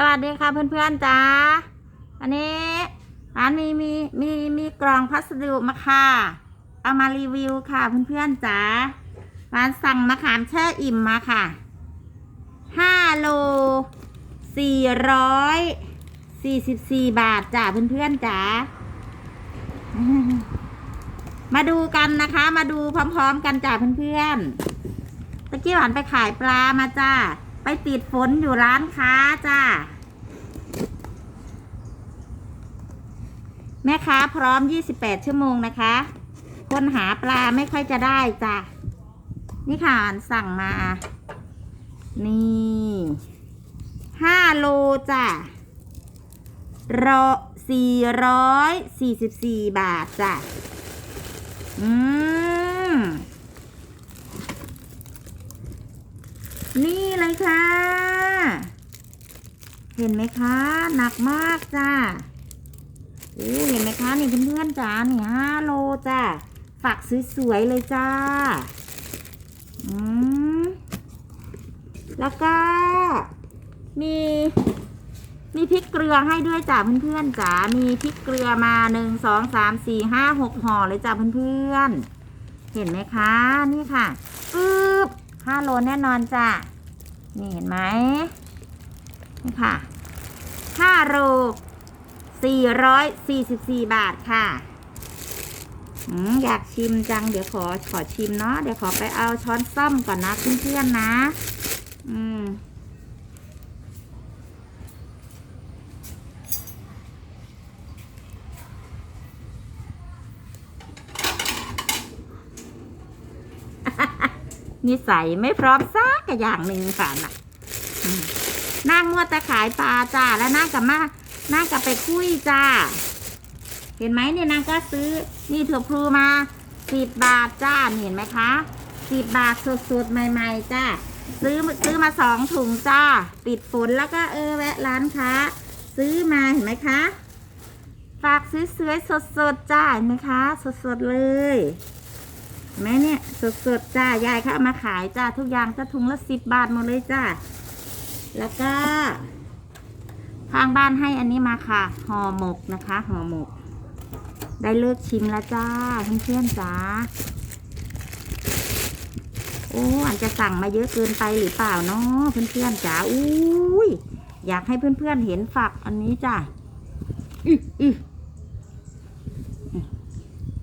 สวัสดีค่ะเพื่อนๆจ้าอันนี้ร้านมีมีมีมีกล่องพัสดุมาค่ะ เอามารีวิวค่ะเพื่อนๆจ้าร้านสั่งมะขามแช่อิ่มมาค่ะห้าโลสี่ร้อยสี่สิบสี่บาทจ้าเพื่อนๆจ้ามาดูกันนะคะ มาดูพร้อมๆกันจ้าเพื่อนๆตะกี้หวานไปขายปลามาจ้า ไปติดฝนอยู่ร้านค้าจ้า แม่ค้าพร้อม 28 ชั่วโมงนะคะ คนหาปลาไม่ค่อยจะได้จ้ะนี่ค่ะสั่งมา นี่ห้าโลจ้ะรอสี่ร้อยสี่สิบสี่บาทจ้ะ อืม นี่เลยค่ะ เห็นไหมคะ หนักมากจ้าโอ้เห็นไหมคะนี่เพื่อนๆจ้านี่ห้าโลจ้าฝักสวยๆเลยจ้า อืม แล้วก็ มีมีพริกเกลือให้ด้วยจ้าเพื่อนๆจ้ามีพริกเกลือมาหนึ่งสองสามสี่ห้าหกห่อเลยจ้าเพื่อนๆ เห็นไหมคะ นี่ค่ะปึ๊บห้าโลแน่นอนจ้านี่เห็นไหมนี่ค่ะ ห้าโลสี่ร้อยสี่สิบสี่บาทค่ะอยากชิมจัง เดี๋ยวขอขอชิมเนาะ เดี๋ยวขอไปเอาช้อนซ่อมก่อนนะเพื่อนๆนะ อืม นิสัยไม่พร้อมซักอย่างหนึ่งค่ะน่ะ นั่งมัวแต่ขายปลาจ้าแล้วนั่งกับมานั่งกับไปคุยจ้า เห็นไหมเนี่ยนางก็ซื้อ นี่ถั่วพลูมาสิบบาทจ้าเห็นไหมคะสิบบาทสดๆใหม่ ๆ จ้าซื้อซื้อมาสองถุงจ้า ปิดฝนแล้วก็เออแวะร้านค้า ซื้อมาเห็นไหมคะฝากซื้อสื้อสดๆจ้าเห็นไหมคะ สดๆเลยเห็นไหมเนี่ยสดๆจ้ายายเขาเอามาขายจ้าทุกอย่างจะถุงละสิบบาทหมดเลยจ้า แล้วก็ทางบ้านให้อันนี้มาค่ะห่อหมกนะคะห่อหมก ได้เลิกชิมแล้วจ้าเพื่อนๆจ้าโอ้อันจะสั่งมาเยอะเกินไปหรือเปล่าเนาะเพื่อนๆจ้าอุ้ยอยากให้เพื่อนๆเห็นฝักอันนี้จ้าอื้ออื้อ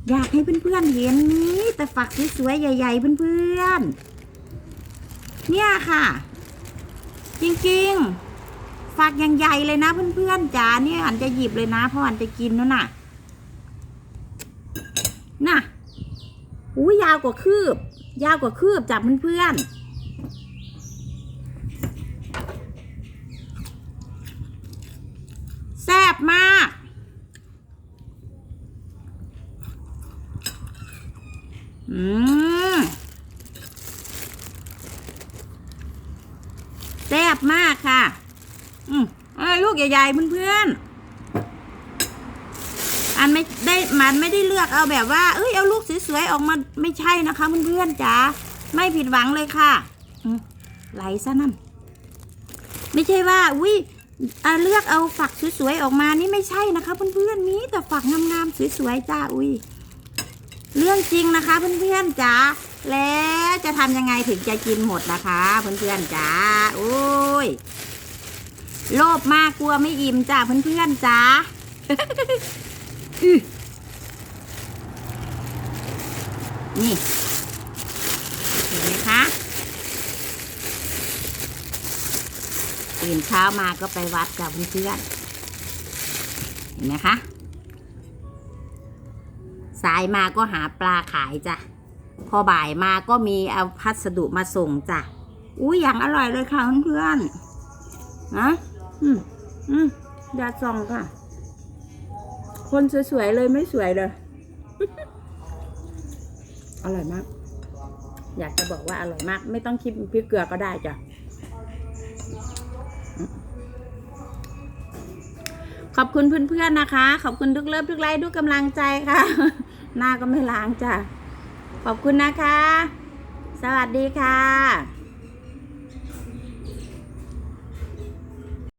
อยากให้เพื่อนๆเห็นนี้แต่ฝักสวยๆใหญ่ ๆ เพื่อนๆเนี่ยค่ะ จริงๆฝักอย่างใหญ่เลยนะเพื่อนๆจ๋าเนี่ยอันจะหยิบเลยนะเพราะอันจะกินนั่นน่ะ น่ะอู้ยาวกว่าคืบ ยาวกว่าคืบจับเพื่อนๆแซ่บมาก อืมแซ่ บมากค่ะ อืมเอ้ยลูกใหญ่ๆเพื่อนๆ อันไม่ได้มันไม่ได้เลือกเอาแบบว่า เอ้ยเอาลูกสวยๆออกมาไม่ใช่นะคะเพื่อนๆจ๋าไม่ผิดหวังเลยค่ะไหลซะนั่น ไม่ใช่ว่าอุ้ยเลือกเอาฝักสวยๆออกมานี่ไม่ใช่นะคะเพื่อนๆมีแต่ฝักงามๆสวยๆจ้าอุ้ย เรื่องจริงนะคะ เพื่อนๆจ๋าแล้วจะทำยังไงถึงจะกินหมดนะคะ เพื่อนๆจ๋าโอ้ยโลภมากกลัวไม่อิ่มจ้าเพื่อนๆจ๋าอนี่เห็นไหมคะตื่นเช้ามาก็ไปวัดกับเพื่อนๆเห็นไหมคะ สายมาก็หาปลาขายจ้ะ พอบ่ายมาก็มีเอาพัสดุมาส่งจ้ะ อุ้ยอย่างอร่อยเลยค่ะเพื่อนๆนะอืมอืมยาซองค่ะ คนสวยๆเลยไม่สวยเลย อร่อยมาก อยากจะบอกว่าอร่อยมาก ไม่ต้องคิดพริกเกลือก็ได้จ้ะ ขอบคุณเพื่อนๆนะคะ ขอบคุณทุกเลิฟทุกไลค์ทุกกำลังใจค่ะ หน้าก็ไม่ล้างจ้ะ ขอบคุณนะคะ สวัสดีค่ะ